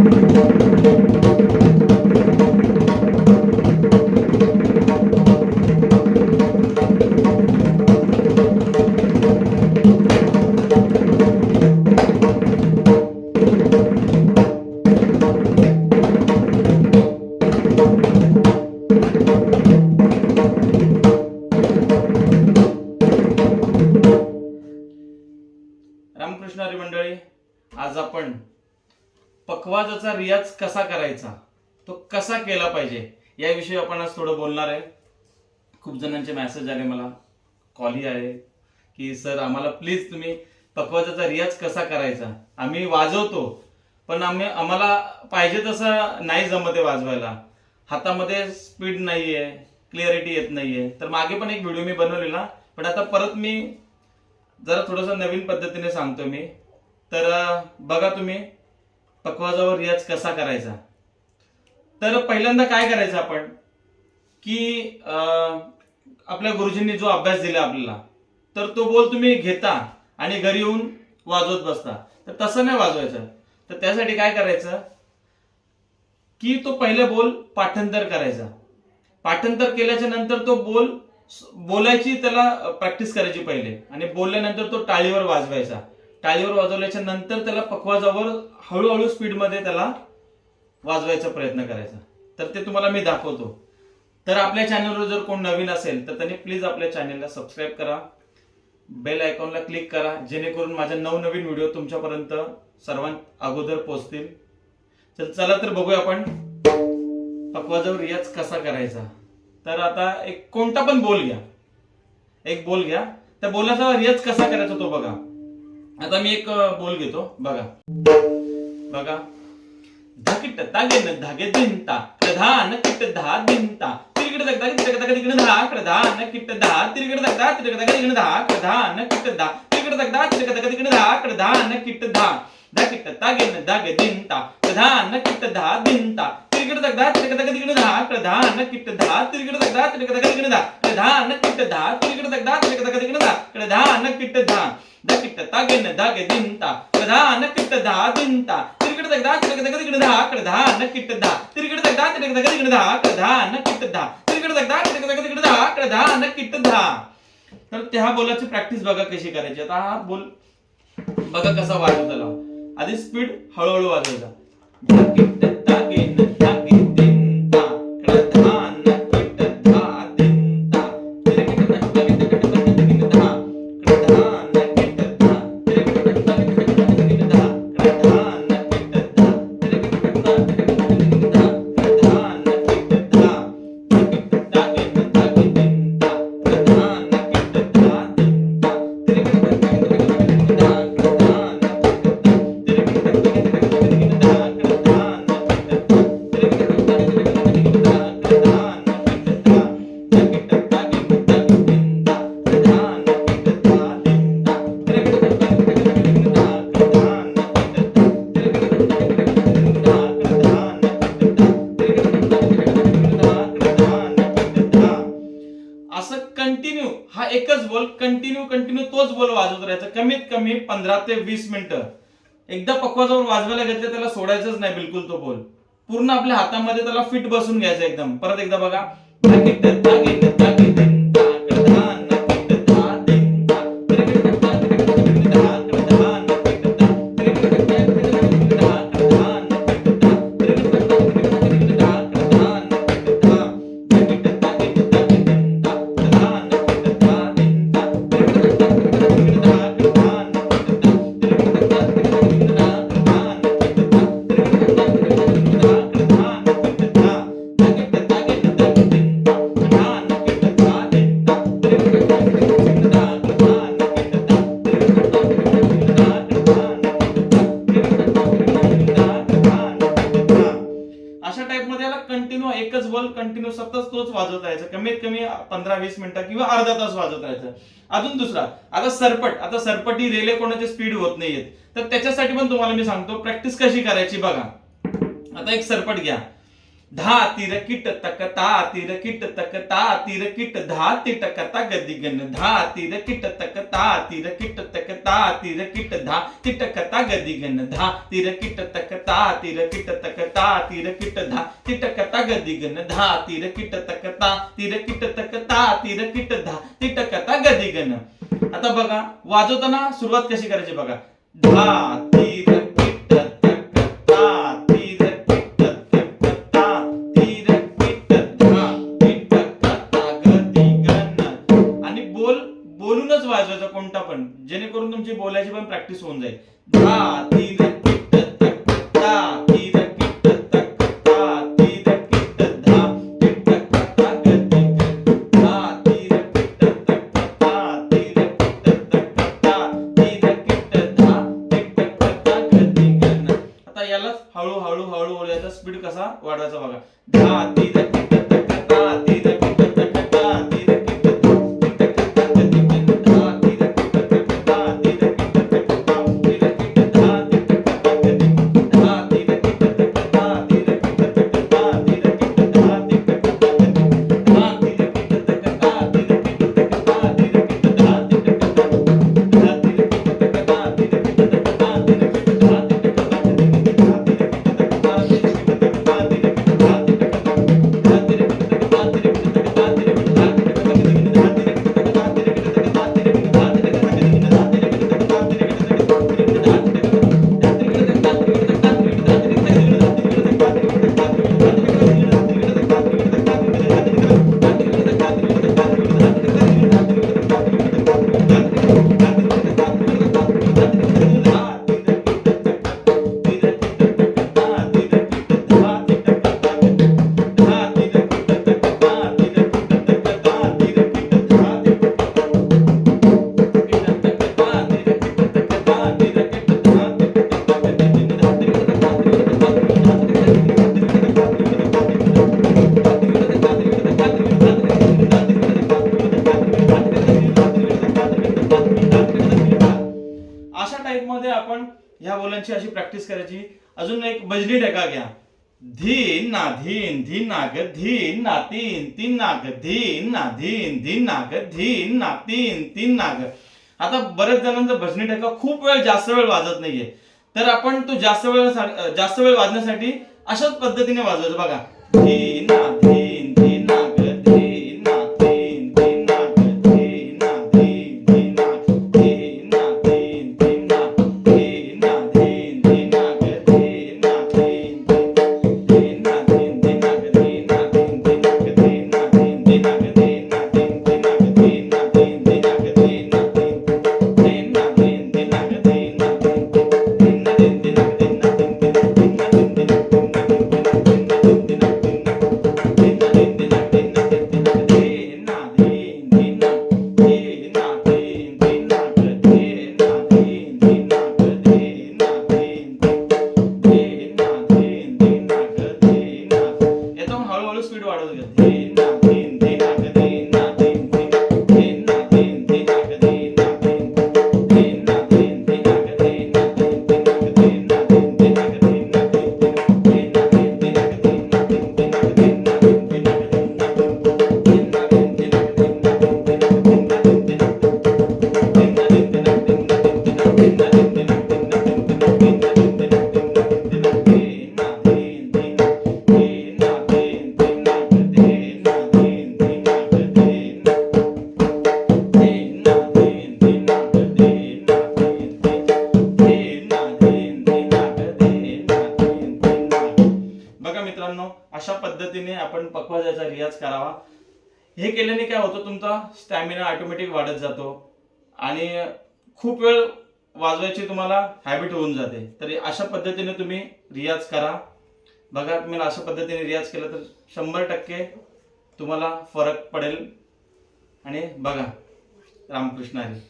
Thank you. आवाजाचा रियाज कसा करायचा? तो कसा केला पाहिजे? याविषयी आपण आज थोडं बोलणार आहे. खूप जणांचे मेसेज आले मला. कॉलही आहे की सर आम्हाला प्लीज तुम्ही पखवाजाचा रियाज कसा करायचा? आम्ही वाजवतो पण आम्ही आम्हाला पाहिजे तसं नाही जमत आहे वाजवायला. हातामध्ये स्पीड नाहीये क्लिअरिटी येत नाही आहे तर मागे पण एक व्हिडिओ मी बनवलेला पण आता परत मी जरा थोडंसं नवीन पद्धतीने सांगतो मी. तर बघा तुम्ही पकवाजावर रियाज कसा करायचा? तर पहिल्यांदा काय करायचं आपण? की आपल्या गुरुजींनी जो अभ्यास दिला आपल्याला तर तो बोल तुम्ही घेता आणि घरी येऊन वाजवत बसता. तर तसं नाही वाजवायचं. तर त्यासाठी काय करायचं? की तो पहिले बोल पाठांतर करायचा. पाठांतर केल्याच्यानंतर तो बोल बोलायची त्याला प्रॅक्टिस करायची पहिले. आणि बोलल्यानंतर तो टाळीवर वाजवायचा. टाळीवर वाजवल्याच्या नंतर त्याला पखवाजावर हळूहळू स्पीडमध्ये त्याला वाजवायचा प्रयत्न करायचा. तर ते तुम्हाला मी दाखवतो. तर आपल्या चॅनलवर जर कोण नवीन असेल तर त्यांनी प्लीज आपल्या चॅनलला सबस्क्राईब करा. बेल आयकॉनला क्लिक करा. जेणेकरून माझ्या नवनवीन व्हिडिओ तुमच्यापर्यंत सर्वांत अगोदर पोहोचतील. तर चला तर बघूया आपण पकवाजावर रियाज कसा करायचा. तर आता एक कोणता पण बोल घ्या. एक बोल घ्या. त्या बोलाचा रियाज कसा करायचा तो बघा. आता मी एक बोल घेतो बघा बघा धकिट दागेन धागे दिनता प्रधान किट धा दिनता तिरकड दगदा तिरकड दगदा तिरगड धा प्रधान किट धा तिरकड दगदा तिरकड दगदा तिरगड धा प्रधान किट धा तिरकड दगदा तिरकड दगदा तिरगड धा प्रधान किट धा धकिट दागेन धागे दिनता प्रधान किट धा दिनता तिरकड दगदा तिरकड दगदा तिरगड धा प्रधान किट धा तिरकड दगदा तिरकड दगदा तिरगड धा प्रधान किट धा तिरकड दगदा तिरकड दगदा तिरगड धा प्रधान किट धा धाकिट तागेन धागे दिनता प्रधान किट धा दिनता तिरगड दगदा तिरगड दगदा तिरगड धा प्रधान किट धा तिरगड दगदा तिरगड दगदा तिरगड धा प्रधान किट धा तिरगड दगदा तिरगड दगदा तिरगड धा प्रधान किट धा तर त्या बोलाची प्रॅक्टिस बघा कशी करायची आता हा बोल बघा कसा वाजवता लावा आधी स्पीड हळूहळू वाजवायचा बोल कंटिन्यू कंटिन्यू तोच बोल वाजवत राहायचा कमीत कमी पंधरा ते वीस मिनिटं. एकदा पकवाजावर वाजवायला घेतलं त्याला सोडायचंच नाही बिलकुल तो बोल. पूर्ण आपल्या हातामध्ये त्याला फिट बसून घ्यायचा एकदम. परत एकदा बघा. वाजवत राहायचं कमीत कमी पंधरा वीस मिनिटं किंवा अर्धा तास वाजवत राहायचं. अजून दुसरा आता सरपट आता सरपट ही रेले कोणाचे स्पीड होत नाहीयेत. तर त्याच्यासाठी पण तुम्हाला मी सांगतो प्रॅक्टिस कशी करायची बघा. आता एक सरपट घ्या. धा तिरकिट तकता तिरकिट तकता तिरकिट धा तिटकता गदिगन. धा तिरकिट तकता तिरकिट तकता तिरकिट धा तिटकता गदिगन. धा तिरकिट तकता तिरकिट तकता तिरकिट धा तिटकता गदिगन. धा तिरकिट तकता तिरकिट तकता तिरकिट धा तिटकता गदिगन. आता बघा वाजवताना सुरुवात कशी करायची बघा. धा तीर तुमची बोलायची पण प्रॅक्टिस होऊन जाईल धा आता यालाच हळूहळू हळूहळू याचा स्पीड कसा वाढवायचा बघा धा करायची प्रॅक्टिस करायची. अजून एक बजनी डका घ्या. धीन ना धीन धीन नाग धीन ना तीन तीन नाग धीन ना धीन धीन नाग धीन ना तीन तीन नाग आता बऱ्याच जणांचा भजनी डका खूप वेळ जास्त वेळ वाजत नाहीये. तर आपण तो जास्त वेळ जास्त वेळ वाजण्यासाठी अशाच पद्धतीने वाजवायचं. बघा. धीन ना रियाज करावा. हे केल्याने काय होतं तुमचा स्टॅमिना ऑटोमॅटिक वाढत जातो आणि खूप वेळ वाजवायची तुम्हाला हॅबिट होऊन जाते. तरी अशा पद्धतीने तुम्ही रियाज करा. बघा तुम्ही अशा पद्धतीने रियाज केला तर शंभर टक्के तुम्हाला फरक पडेल. आणि बघा रामकृष्ण हरी.